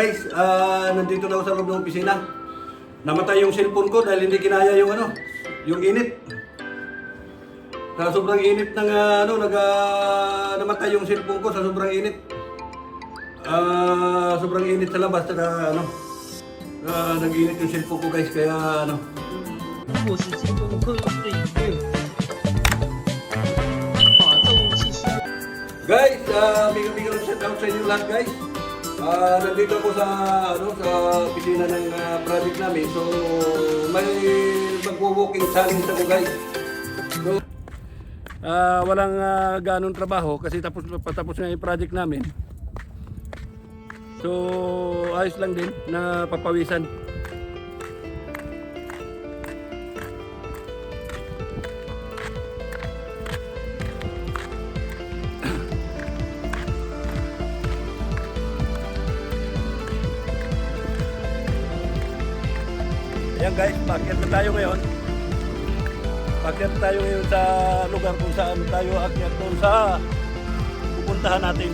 guys, uh, nandito na ako sa loob ng opisina. Namatay yung cellphone ko dahil hindi kinaya yung ano, yung init. Sa sobrang init ng uh, ano, nag, uh, namatay yung cellphone ko sa sobrang init. Uh, sobrang init sa labas, saka ano, uh, nag-init yung cellphone ko guys, kaya ano. Boses yung ko, Guys, uh, bigang-bigang shout out sa inyo lahat guys. Ah, nandito ako sa ano sa opisina ng ah, project namin. So may magwo-walking challenge ako guys. So ah walang uh, ganong trabaho kasi tapos patapos na yung project namin. So ayos lang din na papawisan. Ayan guys, pakyat na tayo ngayon. Pakyat tayo ngayon sa lugar kung saan tayo akyat doon sa pupuntahan natin.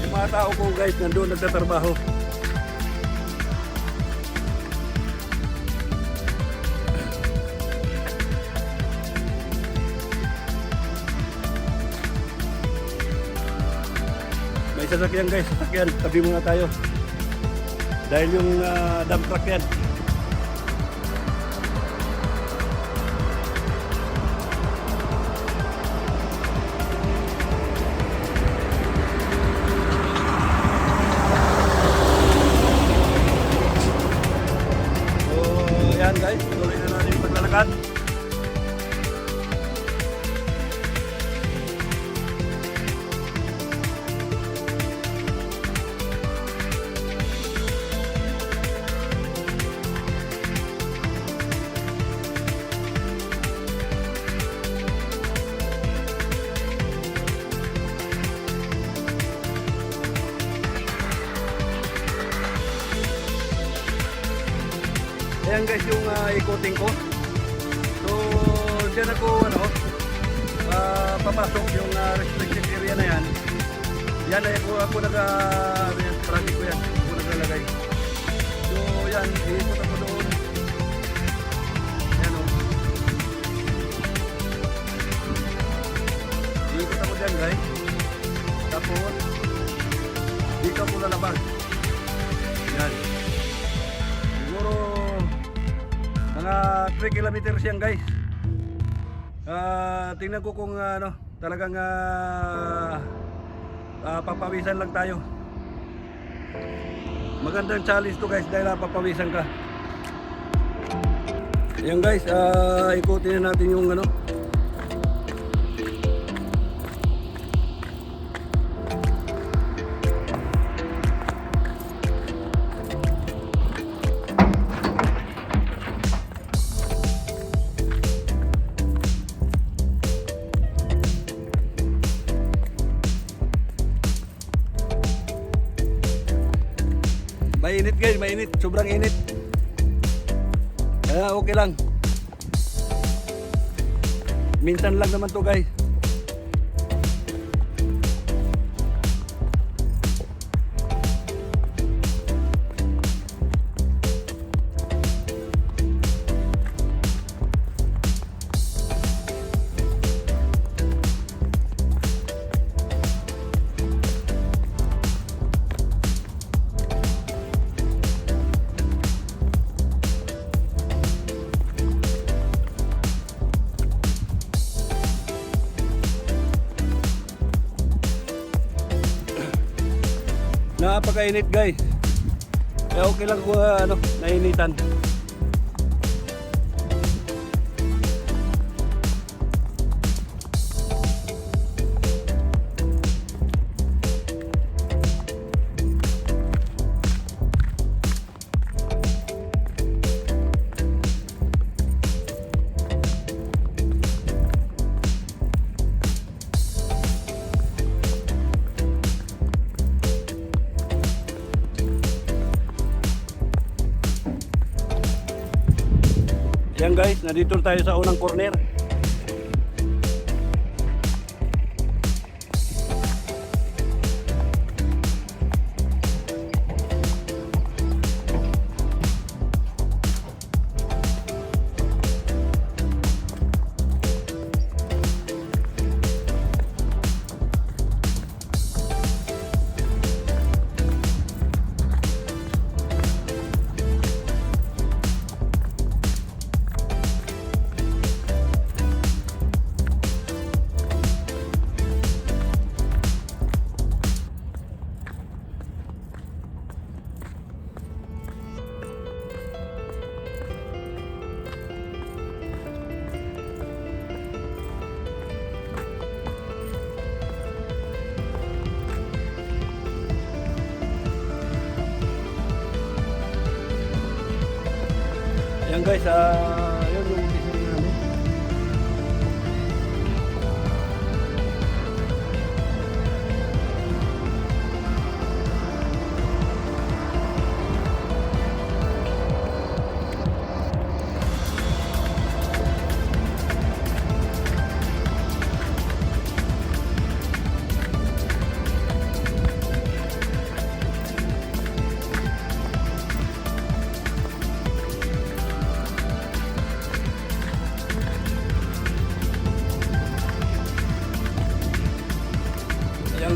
Yung mga tao ko guys, nandun nagtatrabaho. Sasakyan guys, sasakyan. Tabi muna tayo. Dahil yung ah, dump truck yan. Ayan guys yung uh, ikuting ko. So, dyan ako ano, ah, papasok yung uh, restricted area na yan. Yan ay ako, ako naga, ano yan guys. Ah, tingnan ko kung ah, ano, talagang ah, ah, papawisan lang tayo. Magandang challenge to guys dahil papawisan ka. Yan guys, ah, ikutin na natin yung ano. Mainit guys, mainit. Sobrang init. Kaya okay lang. Minsan lang naman to guys. Napakainit guys. Kaya okay lang kung ah, ano, nainitan. Nandito tayo sa unang corner. Yan guys,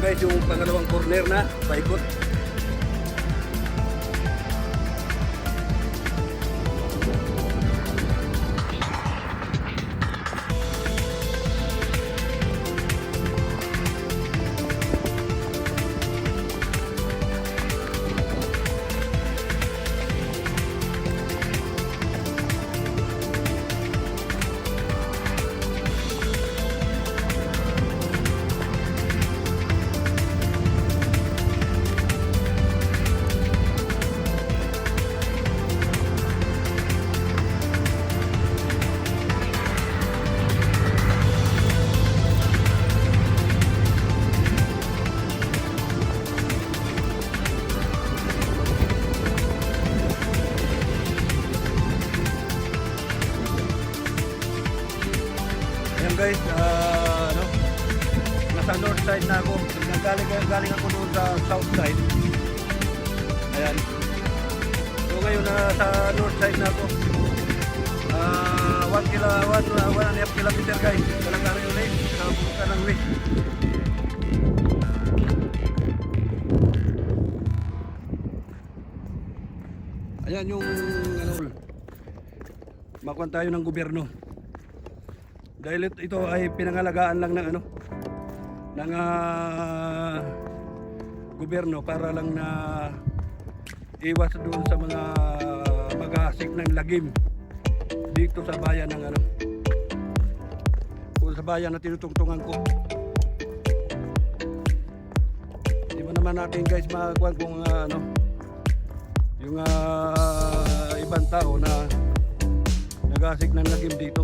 guys, yung pangalawang corner na, paikot. Side na ako. Galing, galing ako doon sa south side. Ayan. So ngayon nasa north side na ako. Ah, 1 kilo, 1 one and a half kilometer guys. Kalangari ulit sa pupunta ng way. Ayan yung ano, makuha tayo ng gobyerno. Dahil it- ito ay pinangalagaan lang ng ano ng ah, gobyerno para lang na iwas doon sa mga mag-aasik ng lagim dito sa bayan ng ano kung sa bayan na tinutungtungan ko. Di ba naman natin guys makakuha kung ah, ano yung ah, ibang tao na nag-aasik ng lagim dito.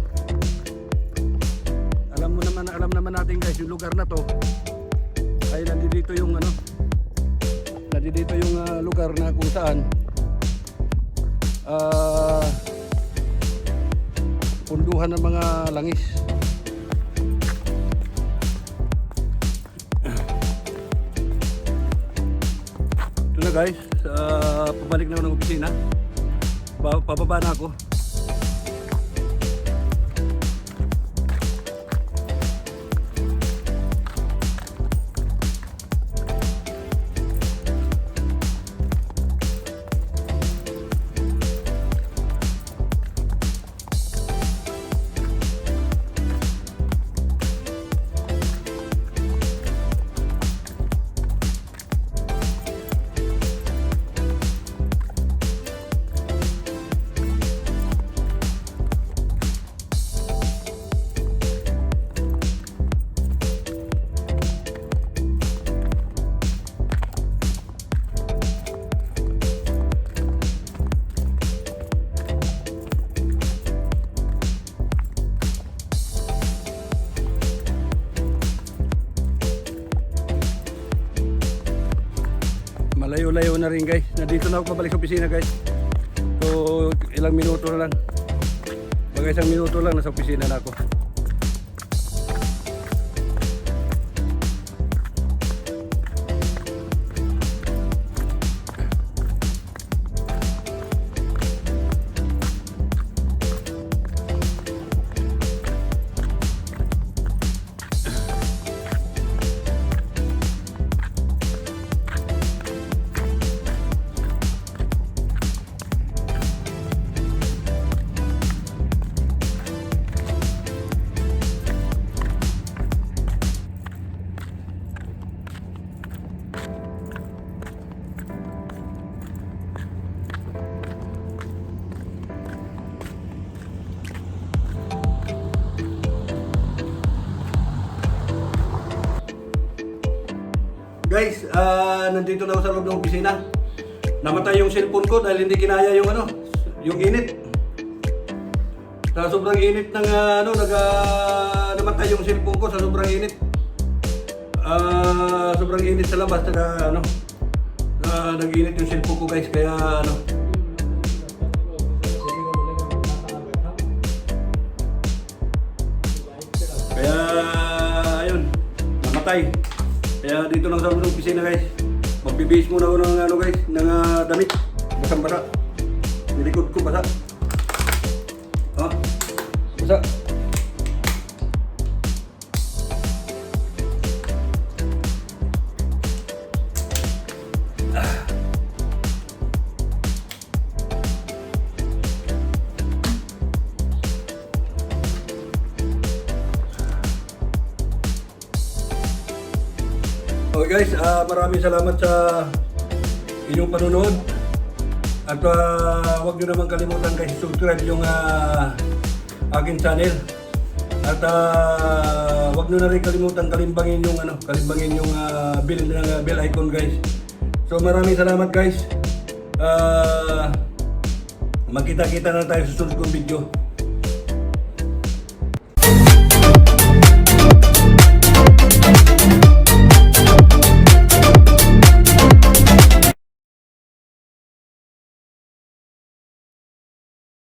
Naman, alam naman natin guys, yung lugar na to ay nandito yung ano, nandito yung ah, lugar na kung saan ah punduhan ng mga langis. Ito na guys, ah, pabalik na ako ng opisina. Pa- pababa na ako. Malayo-layo na rin guys. Nandito na ako pabalik sa opisina guys. So ilang minuto na lang. Mga isang minuto lang nasa opisina na ako. Ah, nandito na ako sa loob ng opisina. Namatay yung cellphone ko dahil hindi kinaya yung ano, yung init. Sa sobrang init ng ah, ano, nag ah, namatay yung cellphone ko sa sobrang init. Ah, sobrang init sa labas saka ano. ah, nag-init yung cellphone ko guys kaya ano. Kaya ayun, namatay. Kaya dito lang sa unang opisina guys. Magbibihis muna ako ng ano guys, ng ah, damit. Basang basa. Yung likod ko basa. Ha? Basa. Guys, ah, maraming salamat sa inyong panonood. At ah, huwag nyo naman kalimutan guys, subscribe yung ah, akin channel. At ah, huwag nyo na rin kalimutan kalimbangin yung ano, kalimbangin yung ah, bell ng bell icon guys. So maraming salamat guys. Ah, magkita-kita na tayo sa susunod kong video.